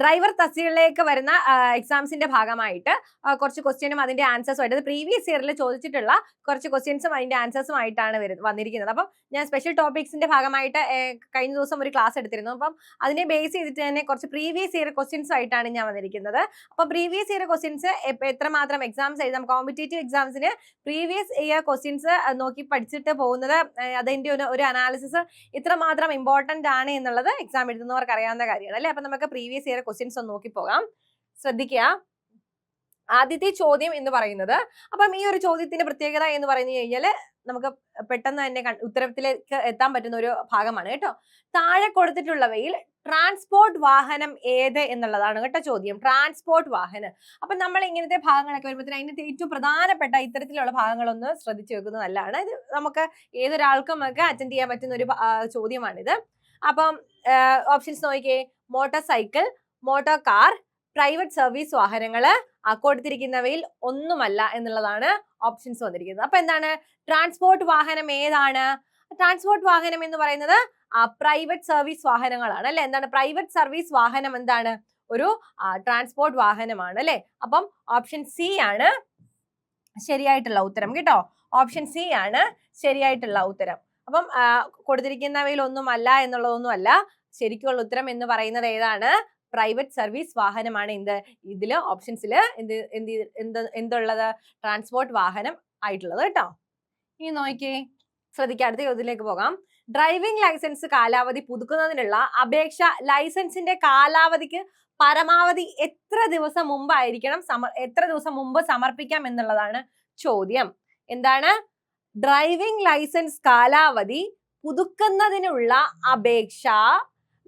Driver തസ്തികളിലേക്ക് വരുന്ന എക്സാംസിന്റെ ഭാഗമായിട്ട് കുറച്ച് ക്വസ്റ്റ്യനും അതിന്റെ ആൻസേഴ്സും ആയിട്ട് പ്രീവിയസ് ഇയറിൽ ചോദിച്ചിട്ടുള്ള കുറച്ച് ക്വസ്റ്റ്യൻസും അതിന്റെ ആൻസേഴ്സും ആയിട്ടാണ് വന്നിരിക്കുന്നത്. അപ്പം ഞാൻ സ്പെഷ്യൽ ടോപ്പിക്സിന്റെ ഭാഗമായിട്ട് കഴിഞ്ഞ ദിവസം ഒരു ക്ലാസ് എടുത്തിരുന്നു. അപ്പം അതിനെ ബേസ് ചെയ്തിട്ട് തന്നെ കുറച്ച് പ്രീവിയസ് ഇയർ ക്വസ്റ്റ്യൻസ് ആയിട്ടാണ് ഞാൻ വന്നിരിക്കുന്നത്. അപ്പൊ പ്രീവിയസ് ഇയർ ക്വസ്റ്റ്യൻസ് എത്രമാത്രം എക്സാംസ് എഴുതാം? കോമ്പറ്റേറ്റീവ് എക്സാംസിന് പ്രീവിയസ് ഇയർ ക്വസ്റ്റ്യൻസ് നോക്കി പഠിച്ചിട്ട് പോകുന്നത് അതിന്റെ ഒരു അനാലിസിസ് ഇത്രമാത്രം ഇമ്പോർട്ടന്റ് ആണ് എന്നുള്ളത് എക്സാം എഴുതുന്നവർക്ക് അറിയാവുന്ന കാര്യമാണ് അല്ലെ അപ്പൊ നമുക്ക് പ്രീവിയസ് ഇയർ ക്വസ്റ്റ്യൻസ് ഒന്ന് നോക്കി പോകാം. ശ്രദ്ധിക്കുക. ആദ്യത്തെ ചോദ്യം എന്ന് പറയുന്നത് അപ്പം ഈ ഒരു ചോദ്യത്തിന്റെ പ്രത്യേകത എന്ന് പറഞ്ഞു കഴിഞ്ഞാൽ നമുക്ക് പെട്ടെന്ന് തന്നെ ഉത്തരത്തിലേക്ക് എത്താൻ പറ്റുന്ന ഒരു ഭാഗമാണ് കേട്ടോ. താഴെ കൊടുത്തിട്ടുള്ളവയിൽ ട്രാൻസ്പോർട്ട് വാഹനം ഏത് എന്നുള്ളതാണ് കേട്ടോ ചോദ്യം. ട്രാൻസ്പോർട്ട് വാഹനം. അപ്പൊ നമ്മൾ ഇങ്ങനത്തെ ഭാഗങ്ങളൊക്കെ വരുമ്പോഴത്തേന് അതിന്റെ ഏറ്റവും പ്രധാനപ്പെട്ട ഇത്തരത്തിലുള്ള ഭാഗങ്ങളൊന്ന് ശ്രദ്ധിച്ചു വെക്കുന്നത് നല്ലതാണ്. ഇത് നമുക്ക് ഏതൊരാൾക്കും ഒക്കെ അറ്റൻഡ് ചെയ്യാൻ പറ്റുന്ന ഒരു ചോദ്യമാണിത്. അപ്പം ഓപ്ഷൻസ് നോക്കിയേ motorcycle motor car private service വാഹനങ്ങൾ ആ, കൊടുത്തിരിക്കുന്നവയിൽ ഒന്നുമല്ല എന്നുള്ളതാണ് ഓപ്ഷൻസ് വന്നിരിക്കുന്നത്. അപ്പൊ എന്താണ്? ട്രാൻസ്പോർട്ട് വാഹനം ഏതാണ്? ട്രാൻസ്പോർട്ട് വാഹനം എന്ന് പറയുന്നത് പ്രൈവറ്റ് സർവീസ് വാഹനങ്ങളാണ് അല്ലെ? എന്താണ്? പ്രൈവറ്റ് സർവീസ് വാഹനം എന്താണ്? ഒരു ട്രാൻസ്പോർട്ട് വാഹനമാണ് അല്ലെ? അപ്പം ഓപ്ഷൻ സി ആണ് ശരിയായിട്ടുള്ള ഉത്തരം കേട്ടോ. ഓപ്ഷൻ സി ആണ് ശരിയായിട്ടുള്ള ഉത്തരം. അപ്പം കൊടുത്തിരിക്കുന്നവയിൽ ഒന്നുമല്ല എന്നുള്ളതൊന്നും അല്ല ശരിക്കുള്ള ഉത്തരം എന്ന് പറയുന്നത് ഏതാണ്? പ്രൈവറ്റ് സർവീസ് വാഹനമാണ്. എന്ത്? ഇതിൽ ഓപ്ഷൻസിൽ എന്ത് എന്ത് എന്ത് എന്തുള്ളത്? ട്രാൻസ്പോർട്ട് വാഹനം ആയിട്ടുള്ളത് കേട്ടോ. ഇനി നോക്കിയേ. ശ്രദ്ധിക്കുക അടുത്ത ചോദ്യത്തിലേക്ക് പോകാം. ഡ്രൈവിംഗ് ലൈസൻസ് കാലാവധി പുതുക്കുന്നതിനുള്ള അപേക്ഷ ലൈസൻസിന്റെ കാലാവധിക്ക് പരമാവധി എത്ര ദിവസം മുമ്പായിരിക്കണം സമർ എത്ര ദിവസം മുമ്പ് സമർപ്പിക്കാം എന്നുള്ളതാണ് ചോദ്യം. എന്താണ്? ഡ്രൈവിംഗ് ലൈസൻസ് കാലാവധി പുതുക്കുന്നതിനുള്ള അപേക്ഷ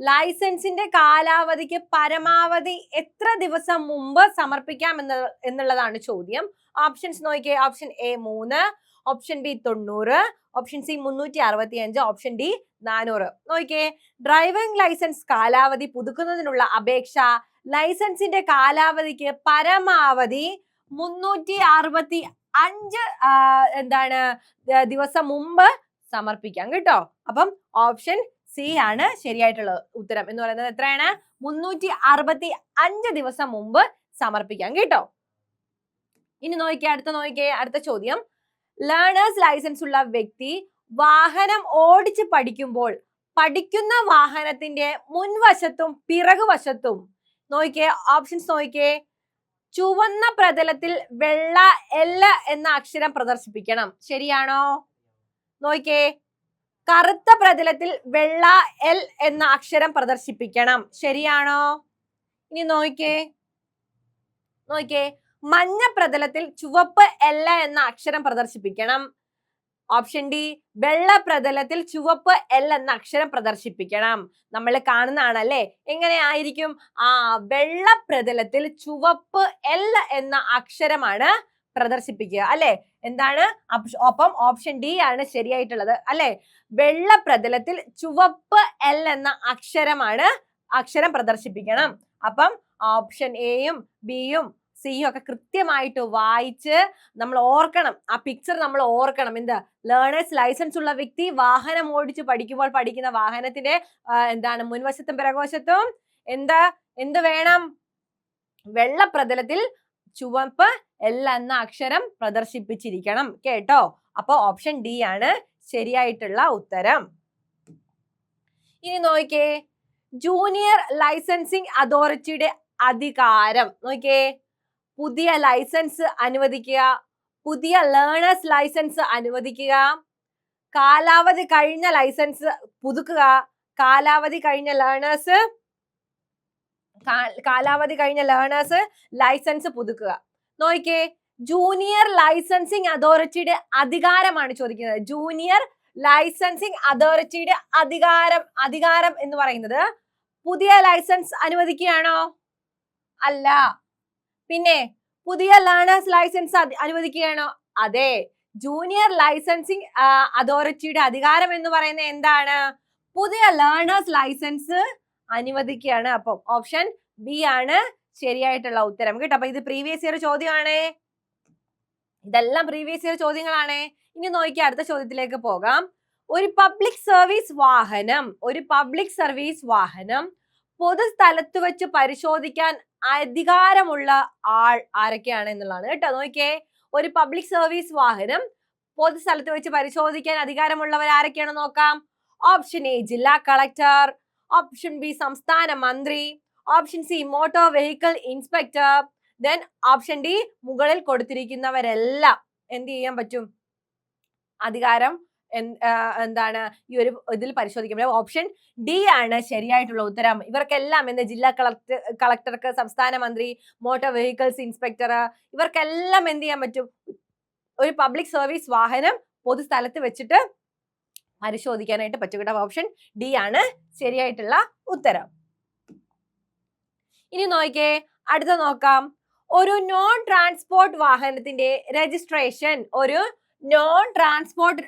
ലൈസൻസിന്റെ കാലാവധിക്ക് പരമാവധി എത്ര ദിവസം മുമ്പ് സമർപ്പിക്കാം എന്ന് എന്നുള്ളതാണ് ചോദ്യം. ഓപ്ഷൻസ് നോക്കിയേ. ഓപ്ഷൻ എ മൂന്ന് ഓപ്ഷൻ ബി തൊണ്ണൂറ് ഓപ്ഷൻ സി മുന്നൂറ്റി അറുപത്തി അഞ്ച് ഓപ്ഷൻ ഡി നാനൂറ്. നോക്കിയേ. ഡ്രൈവിംഗ് ലൈസൻസ് കാലാവധി പുതുക്കുന്നതിനുള്ള അപേക്ഷ ലൈസൻസിന്റെ കാലാവധിക്ക് പരമാവധി മുന്നൂറ്റി അറുപത്തി അഞ്ച് എന്താണ് ദിവസം മുമ്പ് സമർപ്പിക്കാം കേട്ടോ. അപ്പം ഓപ്ഷൻ സി ആണ് ശരിയായിട്ടുള്ള ഉത്തരം. എന്ന് പറയുന്നത് എത്രയാണ്? മുന്നൂറ്റി അറുപത്തി അഞ്ച് ദിവസം മുമ്പ് സമർപ്പിക്കാം കേട്ടോ. ഇനി നോക്കിയേ അടുത്ത നോക്കിയേ അടുത്ത ചോദ്യം. ലേണേഴ്സ് ലൈസൻസ് ഉള്ള വ്യക്തി വാഹനം ഓടിച്ച് പഠിക്കുമ്പോൾ പഠിക്കുന്ന വാഹനത്തിന്റെ മുൻവശത്തും പിറകുവശത്തും നോക്കിയേ ഓപ്ഷൻസ് നോക്കിയേ. ചുവന്ന പ്രതലത്തിൽ വെള്ള എല്ല എന്ന അക്ഷരം പ്രദർശിപ്പിക്കണം. ശരിയാണോ? നോക്കിയേ കറുത്ത പ്രതലത്തിൽ വെള്ള എൽ എന്ന അക്ഷരം പ്രദർശിപ്പിക്കണം. ശരിയാണോ? ഇനി നോക്കിയേ നോക്കിയേ മഞ്ഞ പ്രതലത്തിൽ ചുവപ്പ് എൽ എന്ന അക്ഷരം പ്രദർശിപ്പിക്കണം. ഓപ്ഷൻ ഡി വെള്ള പ്രതലത്തിൽ ചുവപ്പ് എൽ എന്ന അക്ഷരം പ്രദർശിപ്പിക്കണം. നമ്മൾ കാണുന്നതാണല്ലേ? എങ്ങനെ ആയിരിക്കും? ആ വെള്ള പ്രതലത്തിൽ ചുവപ്പ് എൽ എന്ന അക്ഷരമാണ് പ്രദർശിപ്പിക്കുക അല്ലെ? എന്താണ്? ഒപ്പം ഓപ്ഷൻ ഡി ആണ് ശരിയായിട്ടുള്ളത് അല്ലെ? വെള്ള പ്രതലത്തിൽ ചുവപ്പ് എൽ എന്ന അക്ഷരമാണ് അക്ഷരം പ്രദർശിപ്പിക്കണം. അപ്പം ഓപ്ഷൻ എയും ബിയും സിയും ഒക്കെ കൃത്യമായിട്ട് വായിച്ച് നമ്മൾ ഓർക്കണം. ആ പിക്ചർ നമ്മൾ ഓർക്കണം. എന്ത്? ലേണേഴ്സ് ലൈസൻസ് ഉള്ള വ്യക്തി വാഹനം ഓടിച്ച് പഠിക്കുമ്പോൾ പഠിക്കുന്ന വാഹനത്തിന്റെ എന്താണ്? മുൻവശത്തും പിറകോശത്തും എന്താ? എന്ത് വേണം? വെള്ള പ്രതലത്തിൽ ചുവപ്പ് എൽ എന്ന അക്ഷരം പ്രദർശിപ്പിച്ചിരിക്കണം. കേട്ടോ? അപ്പൊ ഓപ്ഷൻ ഡി ആണ് ശരിയായിട്ടുള്ള ഉത്തരം. ഇനി നോക്കിയേ. ജൂനിയർ ലൈസൻസിങ് അതോറിറ്റിയുടെ അധികാരം. നോക്കിയേ. പുതിയ ലൈസൻസ് അനുവദിക്കുക. പുതിയ ലേണേഴ്സ് ലൈസൻസ് അനുവദിക്കുക. കാലാവധി കഴിഞ്ഞ ലൈസൻസ് പുതുക്കുക. കാലാവധി കഴിഞ്ഞ ലേണേഴ്സ് കാലാവധി കഴിഞ്ഞ ലേണേഴ്സ് ലൈസൻസ് പുതുക്കുക. നോക്കിയേ ജൂനിയർ ലൈസൻസിങ് അതോറിറ്റിയുടെ അധികാരമാണ് ചോദിക്കുന്നത്. ജൂനിയർ ലൈസൻസിങ് അതോറിറ്റിയുടെ അധികാരം അധികാരം എന്ന് പറയുന്നത് പുതിയ ലൈസൻസ് അനുവദിക്കുകയാണോ? അല്ല. പിന്നെ പുതിയ ലേണേഴ്സ് ലൈസൻസ് അനുവദിക്കുകയാണോ? അതെ. ജൂനിയർ ലൈസൻസിങ് അതോറിറ്റിയുടെ അധികാരം എന്ന് പറയുന്നത് എന്താണ്? പുതിയ ലേണേഴ്സ് ലൈസൻസ് അനുവദിക്കുകയാണ്. അപ്പം ഓപ്ഷൻ ബി ആണ്. ശരിയായിട്ടുള്ള ഉത്തരം. കേട്ടോ അപ്പൊ ഇത് പ്രീവിയസ് ഇയർ ചോദ്യമാണേ. ഇതെല്ലാം പ്രീവിയസ് ഇയർ ചോദ്യങ്ങളാണേ. ഇനി നോക്കി അടുത്ത ചോദ്യത്തിലേക്ക് പോകാം. ഒരു പബ്ലിക് സർവീസ് വാഹനം ഒരു പബ്ലിക് സർവീസ് വാഹനം പൊതുസ്ഥലത്ത് വെച്ച് പരിശോധിക്കാൻ അധികാരമുള്ള ആൾ ആരൊക്കെയാണ് എന്നുള്ളതാണ്. കേട്ടോ നോക്കിയേ. ഒരു പബ്ലിക് സർവീസ് വാഹനം പൊതുസ്ഥലത്ത് വെച്ച് പരിശോധിക്കാൻ അധികാരമുള്ളവർ ആരൊക്കെയാണ് നോക്കാം. ഓപ്ഷൻ എ ജില്ലാ കളക്ടർ ഓപ്ഷൻ ബി സംസ്ഥാന മന്ത്രി. Option C motor vehicle inspector then option D മുകളിൽ കൊടുത്തിരിക്കുന്നവരെല്ലാം എന്ത് ചെയ്യാൻ പറ്റും? അധികാരം എന്താണ് ഈ ഒരു ഇതിൽ പരിശോധിക്കുമ്പോൾ ഓപ്ഷൻ ഡി ആണ് ശരിയായിട്ടുള്ള ഉത്തരം. ഇവർക്കെല്ലാം എന്ത് ജില്ലാ കളക്ടർ കളക്ടർക്ക് സംസ്ഥാന മന്ത്രി മോട്ടോർ വെഹിക്കിൾസ് ഇൻസ്പെക്ടർ ഇവർക്കെല്ലാം എന്ത് ചെയ്യാൻ പറ്റും? ഒരു പബ്ലിക് സർവീസ് വാഹനം പൊതുസ്ഥലത്ത് വെച്ചിട്ട് പരിശോധിക്കാനായിട്ട് പറ്റും കേട്ടോ. ഓപ്ഷൻ ഡി ആണ് ശരിയായിട്ടുള്ള ഉത്തരം. ഇനി നോക്കിയേ അടുത്ത നോക്കാം. ഒരു നോൺ ട്രാൻസ്പോർട്ട് വാഹനത്തിന്റെ രജിസ്ട്രേഷൻ ഒരു നോൺ ട്രാൻസ്പോർട്ട്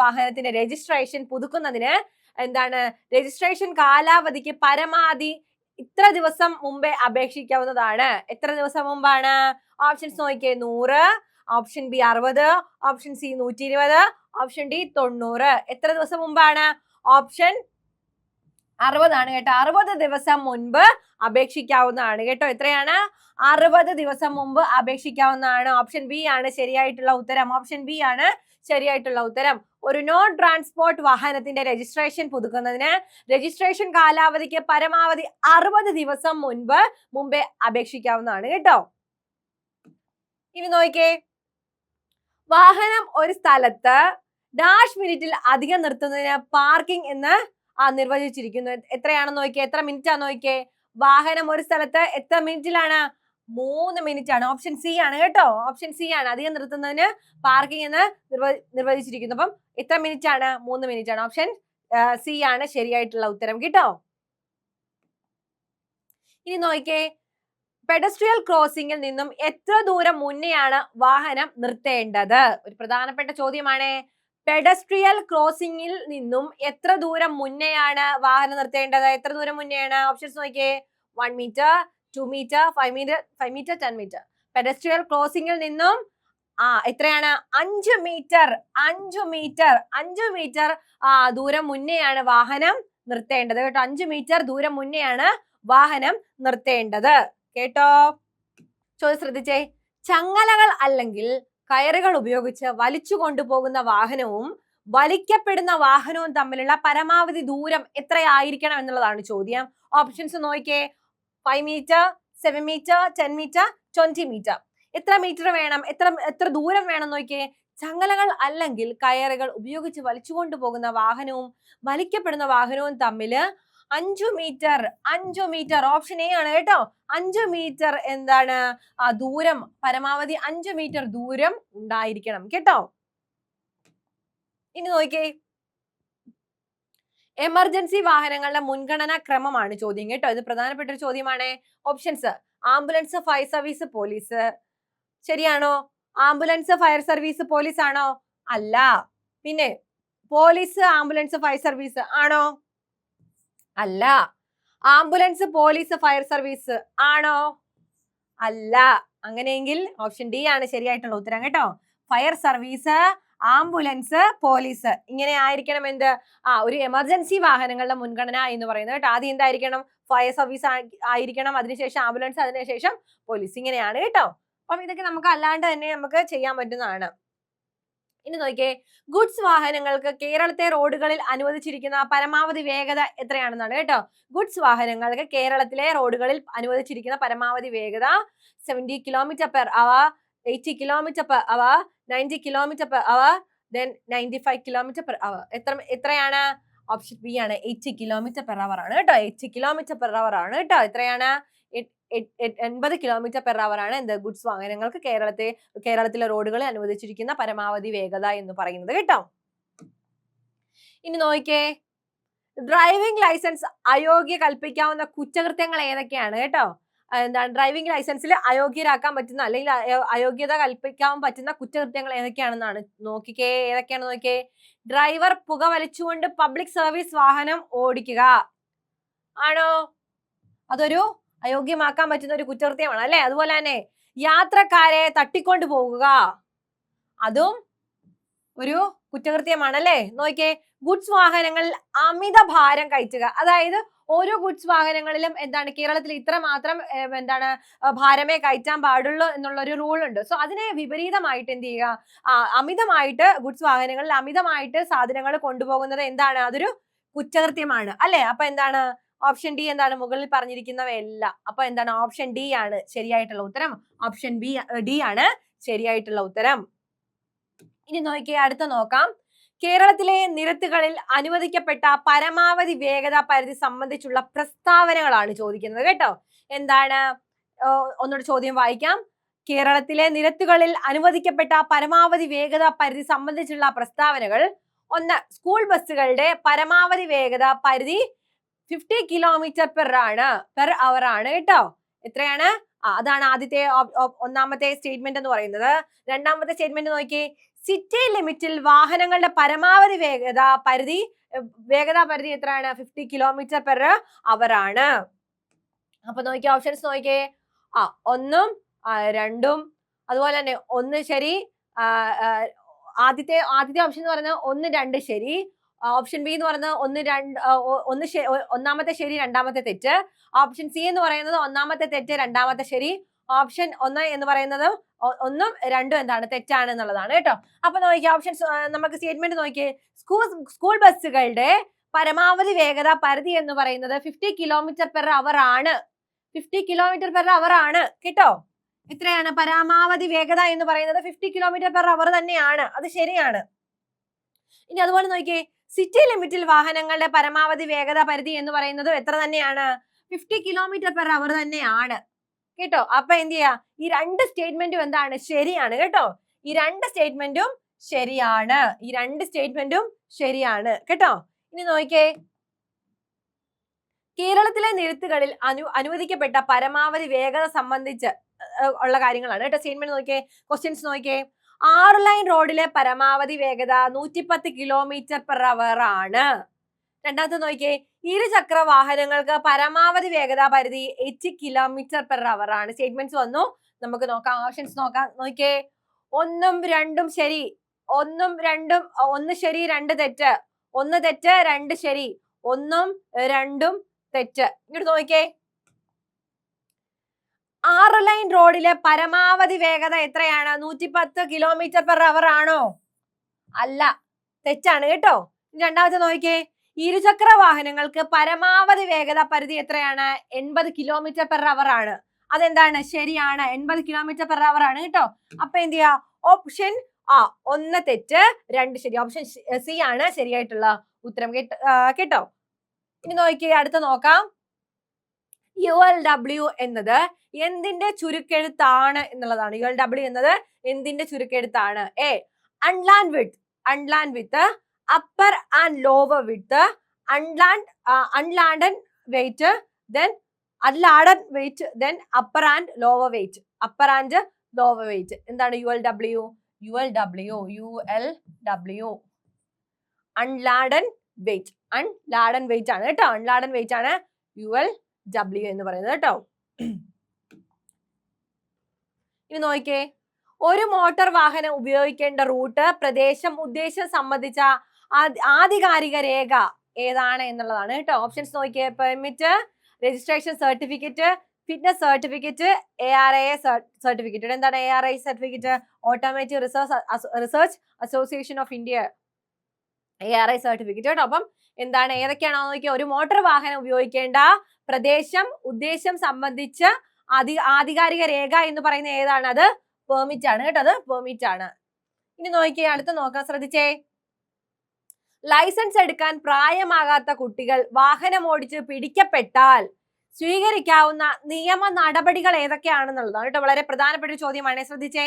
വാഹനത്തിന്റെ രജിസ്ട്രേഷൻ പുതുക്കുന്നതിന് എന്താണ്? രജിസ്ട്രേഷൻ കാലാവധിക്ക് പരമാവധി ഇത്ര ദിവസം മുമ്പേ അപേക്ഷിക്കാവുന്നതാണ്. എത്ര ദിവസം മുമ്പാണ്? ഓപ്ഷൻസ് നോക്കിയേ നൂറ് ഓപ്ഷൻ ബി അറുപത് ഓപ്ഷൻ സി നൂറ്റി ഇരുപത് ഓപ്ഷൻ ഡി തൊണ്ണൂറ്. എത്ര ദിവസം മുമ്പാണ്? ഓപ്ഷൻ അറുപതാണ് കേട്ടോ. അറുപത് ദിവസം മുൻപ് അപേക്ഷിക്കാവുന്നതാണ് കേട്ടോ. എത്രയാണ്? അറുപത് ദിവസം മുമ്പ് അപേക്ഷിക്കാവുന്നതാണ്. ഓപ്ഷൻ ബി ആണ് ശരിയായിട്ടുള്ള ഉത്തരം. ഓപ്ഷൻ ബി ആണ് ശരിയായിട്ടുള്ള ഉത്തരം. ഒരു നോൺ ട്രാൻസ്പോർട്ട് വാഹനത്തിന്റെ രജിസ്ട്രേഷൻ പുതുക്കുന്നതിന് രജിസ്ട്രേഷൻ കാലാവധിക്ക് പരമാവധി അറുപത് ദിവസം മുൻപ് മുമ്പേ അപേക്ഷിക്കാവുന്നതാണ് കേട്ടോ. ഇനി നോക്കിക്കേ വാഹനം ഒരു സ്ഥലത്ത് ഡാഷ് മിനിറ്റിൽ അധികം നിർത്തുന്നതിന് പാർക്കിംഗ് എന്ന് ആ നിർവചിച്ചിരിക്കുന്നു. എത്രയാണെന്ന് നോക്കിയേ? എത്ര മിനിറ്റ് ആണെന്ന് നോക്കിയേ? വാഹനം ഒരു സ്ഥലത്ത് എത്ര മിനിറ്റിലാണ്? മൂന്ന് മിനിറ്റ് ആണ് ഓപ്ഷൻ സി ആണ് കേട്ടോ. ഓപ്ഷൻ സി ആണ്. അധികം നിർത്തുന്നതിന് പാർക്കിംഗ് എന്ന് നിർവ നിർവചിച്ചിരിക്കുന്നു. അപ്പം എത്ര മിനിറ്റ് ആണ് മൂന്ന് മിനിറ്റ് ആണ് ഓപ്ഷൻ സി ആണ് ശരിയായിട്ടുള്ള ഉത്തരം. കേട്ടോ? ഇനി നോക്കിയേ. പെഡസ്ട്രിയൽ ക്രോസിംഗിൽ നിന്നും എത്ര ദൂരം മുന്നെയാണ് വാഹനം നിർത്തേണ്ടത്? ഒരു പ്രധാനപ്പെട്ട ചോദ്യമാണ്. പെഡസ്ട്രിയൽ ക്രോസിംഗിൽ നിന്നും എത്ര ദൂരം മുന്നെയാണ് വാഹനം നിർത്തേണ്ടത്? എത്ര ദൂരം മുന്നെയാണ്? ഓപ്ഷൻസ് നോക്കിയേ. One metre two metre five metre five metre ten metre pedestrian ക്രോസിംഗിൽ നിന്നും ആ എത്രയാണ്? അഞ്ച് മീറ്റർ അഞ്ചു മീറ്റർ അഞ്ചു മീറ്റർ ദൂരം മുന്നെയാണ് വാഹനം നിർത്തേണ്ടത്. കേട്ടോ അഞ്ചു മീറ്റർ ദൂരം മുന്നെയാണ് വാഹനം നിർത്തേണ്ടത്. കേട്ടോ? ചോദ്യം ശ്രദ്ധിച്ചേ. ചങ്ങലകൾ അല്ലെങ്കിൽ കയറുകൾ ഉപയോഗിച്ച് വലിച്ചു കൊണ്ടുപോകുന്ന വാഹനവും വലിക്കപ്പെടുന്ന വാഹനവും തമ്മിലുള്ള പരമാവധി ദൂരം എത്രയായിരിക്കണം എന്നുള്ളതാണ് ചോദ്യം. ഓപ്ഷൻസ് നോക്കിയേ. Five metre seven metre ten metre twenty metre എത്ര മീറ്റർ വേണം? എത്ര എത്ര ദൂരം വേണം നോക്കിയേ? ചങ്ങലകൾ അല്ലെങ്കിൽ കയറുകൾ ഉപയോഗിച്ച് വലിച്ചുകൊണ്ടുപോകുന്ന വാഹനവും വലിക്കപ്പെടുന്ന വാഹനവും തമ്മിൽ അഞ്ചു മീറ്റർ അഞ്ചു മീറ്റർ ഓപ്ഷൻ എ ആണ് കേട്ടോ. അഞ്ചു മീറ്റർ എന്താണ്? ആ ദൂരം പരമാവധി അഞ്ചു മീറ്റർ ദൂരം ഉണ്ടായിരിക്കണം. കേട്ടോ? ഇനി നോക്കിയേ. എമർജൻസി വാഹനങ്ങളുടെ മുൻഗണനാ ക്രമമാണ് ചോദ്യം. കേട്ടോ ഇത് പ്രധാനപ്പെട്ട ഒരു ചോദ്യമാണ്. Options ambulance fire service police ശരിയാണോ? ആംബുലൻസ് ഫയർ സർവീസ് പോലീസ് ആണോ? അല്ല. പിന്നെ പോലീസ് ആംബുലൻസ് ഫയർ സർവീസ് ആണോ? അല്ല. ആംബുലൻസ് പോലീസ് ഫയർ സർവീസ് ആണോ? അല്ല. അങ്ങനെയെങ്കിൽ ഓപ്ഷൻ ഡി ആണ് ശരിയായിട്ടുള്ള ഉത്തരം കേട്ടോ. ഫയർ സർവീസ് ആംബുലൻസ് പോലീസ് ഇങ്ങനെ ആയിരിക്കണം എന്ത്? ആ ഒരു എമർജൻസി വാഹനങ്ങളുടെ മുൻഗണന എന്ന് പറയുന്നത് കേട്ടോ. ആദ്യം എന്തായിരിക്കണം? ഫയർ സർവീസ് ആയിരിക്കണം. അതിനുശേഷം ആംബുലൻസ് അതിനുശേഷം പോലീസ് ഇങ്ങനെയാണ് കേട്ടോ. അപ്പം ഇതൊക്കെ നമുക്ക് അല്ലാണ്ട് തന്നെ നമുക്ക് ചെയ്യാൻ പറ്റുന്നതാണ്. ഇനി നോക്കിയേ. ഗുഡ്സ് വാഹനങ്ങൾക്ക് കേരളത്തെ റോഡുകളിൽ അനുവദിച്ചിരിക്കുന്ന പരമാവധി വേഗത എത്രയാണെന്നാണ് കേട്ടോ. ഗുഡ്സ് വാഹനങ്ങൾക്ക് കേരളത്തിലെ റോഡുകളിൽ അനുവദിച്ചിരിക്കുന്ന പരമാവധി വേഗത seventy kilometre per hour eighty kilometre per hour ninety kilometre per hour then ninety five kilometre per hour എത്ര എത്രയാണ്? ഓപ്ഷൻ ബി ആണ്. എയ്റ്റി കിലോമീറ്റർ പെർ അവർ ആണ് കേട്ടോ. എയ്റ്റി കിലോമീറ്റർ പെർ അവർ ആണ് കേട്ടോ. എത്രയാണ്? എൺപത് കിലോമീറ്റർ പെർ അവർ ആണ് എന്ത് ഗുഡ്സ് വാഹനങ്ങൾക്ക് കേരളത്തെ കേരളത്തിലെ റോഡുകളെ അനുവദിച്ചിരിക്കുന്ന പരമാവധി വേഗത എന്ന് പറയുന്നത് കേട്ടോ. ഇനി നോക്കിയേ. ഡ്രൈവിംഗ് ലൈസൻസ് അയോഗ്യ കൽപ്പിക്കാവുന്ന കുറ്റകൃത്യങ്ങൾ ഏതൊക്കെയാണ് കേട്ടോ? എന്താണ്? ഡ്രൈവിംഗ് ലൈസൻസിൽ അയോഗ്യരാക്കാൻ പറ്റുന്ന അല്ലെങ്കിൽ അയോഗ്യത കൽപ്പിക്കാൻ പറ്റുന്ന കുറ്റകൃത്യങ്ങൾ ഏതൊക്കെയാണെന്നാണ് നോക്കിക്കേ ഏതൊക്കെയാണ് നോക്കിയേ? ഡ്രൈവർ പുക വലിച്ചുകൊണ്ട് പബ്ലിക് സർവീസ് വാഹനം ഓടിക്കുക. ആണോ? അതൊരു അയോഗ്യമാക്കാൻ പറ്റുന്ന ഒരു കുറ്റകൃത്യമാണ് അല്ലെ? അതുപോലെ തന്നെ യാത്രക്കാരെ തട്ടിക്കൊണ്ടു പോകുക. അതും ഒരു കുറ്റകൃത്യമാണ് അല്ലെ? നോക്കിയേ ഗുഡ്സ് വാഹനങ്ങളിൽ അമിത ഭാരം കയറ്റുക. അതായത് ഓരോ ഗുഡ്സ് വാഹനങ്ങളിലും എന്താണ് കേരളത്തിൽ ഇത്ര മാത്രം എന്താണ് ഭാരമേ കയറ്റാൻ പാടുള്ളൂ എന്നുള്ള ഒരു റൂൾ ഉണ്ട് സോ അതിനെ വിപരീതമായിട്ട് എന്ത് ചെയ്യുക? അമിതമായിട്ട് ഗുഡ്സ് വാഹനങ്ങളിൽ അമിതമായിട്ട് സാധനങ്ങൾ കൊണ്ടുപോകുന്നത് എന്താണ്? അതൊരു കുറ്റകൃത്യമാണ് അല്ലെ? അപ്പൊ എന്താണ്? ഓപ്ഷൻ ഡി എന്താണ്? മുകളിൽ പറഞ്ഞിരിക്കുന്നവയെല്ലാം. അപ്പൊ എന്താണ്? ഓപ്ഷൻ ഡി ആണ് ശരിയായിട്ടുള്ള ഉത്തരം. ഓപ്ഷൻ ബി ഡി ആണ് ശരിയായിട്ടുള്ള ഉത്തരം. ഇനി നോക്കിയ അടുത്ത നോക്കാം. കേരളത്തിലെ നിരത്തുകളിൽ അനുവദിക്കപ്പെട്ട പരമാവധി വേഗത പരിധി സംബന്ധിച്ചുള്ള പ്രസ്താവനകളാണ് ചോദിക്കുന്നത് കേട്ടോ. എന്താണ്? ഒന്നുകൂടെ ചോദ്യം വായിക്കാം. കേരളത്തിലെ നിരത്തുകളിൽ അനുവദിക്കപ്പെട്ട പരമാവധി വേഗത പരിധി സംബന്ധിച്ചുള്ള പ്രസ്താവനകൾ. ഒന്ന് സ്കൂൾ ബസ്സുകളുടെ പരമാവധി വേഗത പരിധി. ഫിഫ്റ്റി കിലോമീറ്റർ പെർ ആണ് പെർ അവർ ആണ് കേട്ടോ. എത്രയാണ്? അതാണ് ആദ്യത്തെ ഒന്നാമത്തെ സ്റ്റേറ്റ്മെന്റ് എന്ന് പറയുന്നത്. രണ്ടാമത്തെ സ്റ്റേറ്റ്മെന്റ് നോക്കി. സിറ്റി ലിമിറ്റിൽ വാഹനങ്ങളുടെ പരമാവധി വേഗത പരിധി വേഗത പരിധി എത്രയാണ്? ഫിഫ്റ്റി കിലോമീറ്റർ പെർ അവർ ആണ്. അപ്പൊ നോക്കി ഓപ്ഷൻസ് നോക്കിയേ ആ ഒന്നും രണ്ടും അതുപോലെ തന്നെ ഒന്ന് ശരി ആദ്യത്തെ ആദ്യത്തെ ഓപ്ഷൻ എന്ന് പറയുന്നത് ഒന്ന് രണ്ട് ശരി. ഓപ്ഷൻ ബി എന്ന് പറയുന്നത് ഒന്ന് രണ്ട് ഒന്ന് ഒന്നാമത്തെ ശരി രണ്ടാമത്തെ തെറ്റ്. ഓപ്ഷൻ സി എന്ന് പറയുന്നത് ഒന്നാമത്തെ തെറ്റ് രണ്ടാമത്തെ ശരി. ഓപ്ഷൻ ഒന്ന് എന്ന് പറയുന്നത് ഒന്നും രണ്ടും എന്താണ്? തെറ്റാണ് എന്നുള്ളതാണ് കേട്ടോ. അപ്പൊ നോക്കിയേ ഓപ്ഷൻ നമുക്ക് സ്റ്റേറ്റ്മെന്റ് നോക്കിയേ. സ്കൂൾ സ്കൂൾ ബസ്സുകളുടെ പരമാവധി വേഗത പരിധി എന്ന് പറയുന്നത് ഫിഫ്റ്റി കിലോമീറ്റർ പെർ അവർ ആണ്. ഫിഫ്റ്റി കിലോമീറ്റർ പെർ അവർ ആണ്. കേട്ടോ? ഇത്രയാണ്. പരമാവധി വേഗത എന്ന് പറയുന്നത് ഫിഫ്റ്റി കിലോമീറ്റർ പെർ അവർ തന്നെയാണ്. അത് ശരിയാണ്. ഇനി അതുപോലെ നോക്കിയേ സിറ്റി ലിമിറ്റിൽ വാഹനങ്ങളുടെ പരമാവധി വേഗത പരിധി എന്ന് പറയുന്നത് എത്ര തന്നെയാണ്? ഫിഫ്റ്റി കിലോമീറ്റർ പെർ അവർ തന്നെയാണ്. കേട്ടോ? അപ്പൊ എന്ത് ചെയ്യാ? ഈ രണ്ട് സ്റ്റേറ്റ്മെന്റും എന്താണ്? ശരിയാണ്. കേട്ടോ? ഈ രണ്ട് സ്റ്റേറ്റ്മെന്റും ശരിയാണ്. ഈ രണ്ട് സ്റ്റേറ്റ്മെന്റും ശരിയാണ്. കേട്ടോ? ഇനി നോക്കിയേ. കേരളത്തിലെ നിരത്തുകളിൽ അനു അനുവദിക്കപ്പെട്ട പരമാവധി വേഗത സംബന്ധിച്ച് ഉള്ള കാര്യങ്ങളാണ്. കേട്ടോ? സ്റ്റേറ്റ്മെന്റ് നോക്കിയേ. ക്വസ്റ്റ്യൻസ് നോക്കിയേ. ആറ് ലൈൻ റോഡിലെ പരമാവധി വേഗത നൂറ്റിപ്പത്ത് കിലോമീറ്റർ പെർ അവർ ആണ്. രണ്ടാമത്തെ നോക്കിയേ ഇരുചക്ര വാഹനങ്ങൾക്ക് പരമാവധി വേഗത പരിധി എയ്റ്റി കിലോമീറ്റർ പെർ അവർ ആണ്. സ്റ്റേറ്റ്മെന്റ്സ് വന്നു. നമുക്ക് നോക്കാം ഓപ്ഷൻസ് നോക്കാം. നോക്കിയേ ഒന്നും രണ്ടും ശരി ഒന്നും രണ്ടും ഒന്ന് ശരി രണ്ട് തെറ്റ് ഒന്ന് തെറ്റ് രണ്ട് ശരി ഒന്നും രണ്ടും തെറ്റ്. ഇങ്ങോട്ട് നോക്കിയേ ആറ് ലൈൻ റോഡിലെ പരമാവധി വേഗത എത്രയാണ്? നൂറ്റി പത്ത് കിലോമീറ്റർ പെർ അവർ ആണോ? അല്ല തെറ്റാണ് കേട്ടോ. രണ്ടാമത്തെ നോക്കിയേ. ഇരുചക്ര വാഹനങ്ങൾക്ക് പരമാവധി വേഗത പരിധി എത്രയാണ്? എൺപത് കിലോമീറ്റർ പെർ അവർ ആണ്. അതെന്താണ്? ശരിയാണ്. എൺപത് കിലോമീറ്റർ പെർ അവർ ആണ് കേട്ടോ. അപ്പൊ എന്ത് ചെയ്യാ? ഓപ്ഷൻ ആ ഒന്ന് തെറ്റ് രണ്ട് ശരി. ഓപ്ഷൻ സി ആണ് ശരിയായിട്ടുള്ള ഉത്തരം കേട്ടോ ഇനി നോക്കി അടുത്ത നോക്കാം. യു എൽ ഡബ്ല്യു എന്നത് എന്തിന്റെ ചുരുക്കെഴുത്താണ് എന്നുള്ളതാണ്. യു എൽ ഡബ്ല്യു എന്നത് എന്തിന്റെ ചുരുക്കെഴുത്താണ്? A unladen with unladen with upper and lower with unladen unladen weight then unladen weight then upper and lower weight upper and lower weight എന്താണ് U L W U L W U L W unladen weight unladen weight ആണ് കേട്ടോ. Unladen weight ആണ് U L W എന്ന് പറയുന്നത് കേട്ടോ. ഇനി നോക്കിയേ. ഒരു മോട്ടോർ വാഹനം ഉപയോഗിക്കേണ്ട റൂട്ട് പ്രദേശം ഉദ്ദേശം സംബന്ധിച്ച ആധികാരിക രേഖ ഏതാണ് എന്നുള്ളതാണ് കേട്ടോ. ഓപ്ഷൻസ് നോക്കിയേ. Permit registration certificate fitness certificate A R I certificate എന്താണ് A R I certificate automatic research research association of India A R I certificate കേട്ടോ. അപ്പം എന്താണ്? ഏതൊക്കെയാണോ നോക്കിയാൽ ഒരു മോട്ടോർ വാഹനം ഉപയോഗിക്കേണ്ട പ്രദേശം ഉദ്ദേശം സംബന്ധിച്ച് അധിക ആധികാരിക രേഖ എന്ന് പറയുന്ന ഏതാണ്? അത് പെർമിറ്റ് ആണ് കേട്ടോ അത് പെർമിറ്റ് ആണ്. ഇനി നോക്കിയേ അടുത്ത് നോക്കാൻ ശ്രദ്ധിച്ചേ. ലൈസൻസ് എടുക്കാൻ പ്രായമാകാത്ത കുട്ടികൾ വാഹനം ഓടിച്ച് പിടിക്കപ്പെട്ടാൽ സ്വീകരിക്കാവുന്ന നിയമ നടപടികൾ ഏതൊക്കെയാണെന്നുള്ളതാണ് കേട്ടോ വളരെ പ്രധാനപ്പെട്ട ചോദ്യമാണ്. ശ്രദ്ധിച്ചേ.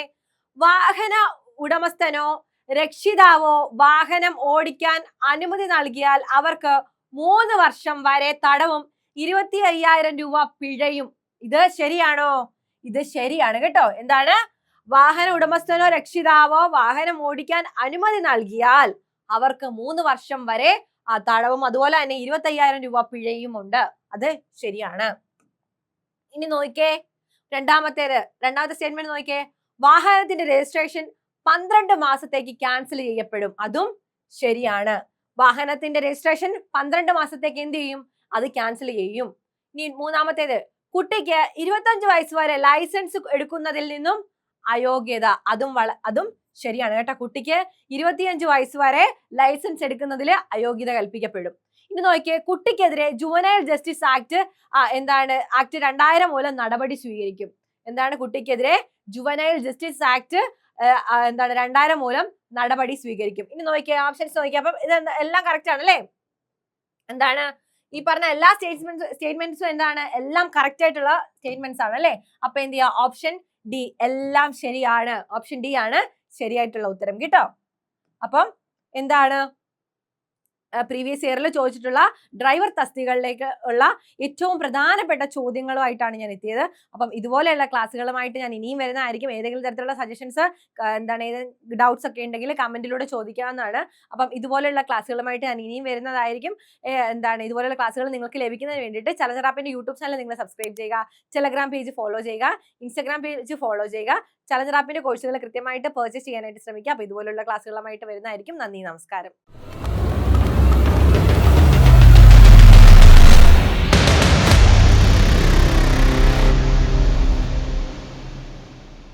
വാഹന ഉടമസ്ഥനോ രക്ഷിതാവോ വാഹനം ഓടിക്കാൻ അനുമതി നൽകിയാൽ അവർക്ക് മൂന്ന് വർഷം വരെ തടവും ഇരുപത്തി അയ്യായിരം രൂപ പിഴയും. ഇത് ശരിയാണോ? ഇത് ശരിയാണ് കേട്ടോ. എന്താണ്? വാഹന ഉടമസ്ഥനോ രക്ഷിതാവോ വാഹനം ഓടിക്കാൻ അനുമതി നൽകിയാൽ അവർക്ക് മൂന്ന് വർഷം വരെ ആ തടവും അതുപോലെ തന്നെ ഇരുപത്തി അയ്യായിരം രൂപ പിഴയും ഉണ്ട്. അത് ശരിയാണ്. ഇനി നോക്കിയേ രണ്ടാമത്തേത് രണ്ടാമത്തെ സ്റ്റേറ്റ്മെന്റ് നോക്കിയേ വാഹനത്തിന്റെ രജിസ്ട്രേഷൻ പന്ത്രണ്ട് മാസത്തേക്ക് ക്യാൻസൽ ചെയ്യപ്പെടും. അതും ശരിയാണ്. വാഹനത്തിന്റെ രജിസ്ട്രേഷൻ പന്ത്രണ്ട് മാസത്തേക്ക് എന്ത് ചെയ്യും? അത് ക്യാൻസൽ ചെയ്യും. ഇനി മൂന്നാമത്തേത് കുട്ടിക്ക് ഇരുപത്തഞ്ച് വയസ്സ് വരെ ലൈസൻസ് എടുക്കുന്നതിൽ നിന്നും അയോഗ്യത. അതും വള അതും ശരിയാണ് കേട്ടോ. കുട്ടിക്ക് ഇരുപത്തിയഞ്ച് വയസ്സ് വരെ ലൈസൻസ് എടുക്കുന്നതിൽ അയോഗ്യത കൽപ്പിക്കപ്പെടും. ഇനി നോക്കിയേ കുട്ടിക്കെതിരെ ജുവനൈൽ ജസ്റ്റിസ് ആക്ട് എന്താണ് ആക്ട് രണ്ടായിരം മൂലം നടപടി സ്വീകരിക്കും. എന്താണ് കുട്ടിക്കെതിരെ? ജുവനൈൽ ജസ്റ്റിസ് ആക്ട് എന്താണ് രണ്ടായിരം മൂലം നടപടി സ്വീകരിക്കും. ഇനി നോക്കിയാൽ ഓപ്ഷൻസ് നോക്കിയാൽ അപ്പം ഇത് എല്ലാം കറക്റ്റ് ആണ് അല്ലേ? എന്താണ്? ഈ പറഞ്ഞ എല്ലാ സ്റ്റേറ്റ്മെന്റ് സ്റ്റേറ്റ്മെന്റ്സും എന്താണ്? എല്ലാം കറക്റ്റ് ആയിട്ടുള്ള സ്റ്റേറ്റ്മെന്റ്സ് ആണ് അല്ലേ? അപ്പൊ എന്ത് ചെയ്യുക ഓപ്ഷൻ ഡി എല്ലാം ശരിയാണ്. ഓപ്ഷൻ ഡി ആണ് ശരിയായിട്ടുള്ള ഉത്തരം. കേട്ടോ? അപ്പം എന്താണ്? പ്രീവിയസ് ഇയറിൽ ചോദിച്ചിട്ടുള്ള ഡ്രൈവർ തസ്തികളിലേക്ക് ഉള്ള ഏറ്റവും പ്രധാനപ്പെട്ട ചോദ്യങ്ങളുമായിട്ടാണ് ഞാൻ എത്തിയത്. അപ്പം ഇതുപോലെയുള്ള ക്ലാസ്സുകളുമായിട്ട് ഞാൻ ഇനിയും വരുന്നതായിരിക്കും. ഏതെങ്കിലും തരത്തിലുള്ള സജഷൻസ് എന്താണ് ഏതെങ്കിലും ഡൗട്ട്സ് ഒക്കെ ഉണ്ടെങ്കിൽ കമന്റിലൂടെ ചോദിക്കാവുന്നതാണ്. അപ്പം ഇതുപോലെയുള്ള ക്ലാസ്സുകളുമായിട്ട് ഞാൻ ഇനിയും വരുന്നതായിരിക്കും. എന്താണ് ഇതുപോലെയുള്ള ക്ലാസ്സുകൾ നിങ്ങൾക്ക് ലഭിക്കുന്നതിന് വേണ്ടിയിട്ട് ചലഞ്ചറാപ്പിന്റെ യൂട്യൂബ് ചാനൽ നിങ്ങൾ സബ്സ്ക്രൈബ് ചെയ്യുക. ടെലഗ്രാം പേജ് ഫോളോ ചെയ്യുക. ഇൻസ്റ്റാഗ്രാം പേജ് ഫോളോ ചെയ്യുക. ചലഞ്ചറാപ്പിന്റെ കോഴ്സുകൾ കൃത്യമായിട്ട് പർച്ചേസ് ചെയ്യാനായിട്ട് ശ്രമിക്കുക. അപ്പോൾ ഇതുപോലുള്ള ക്ലാസ്സുകളുമായിട്ട് വരുന്നതായിരിക്കും. നന്ദി നമസ്കാരം.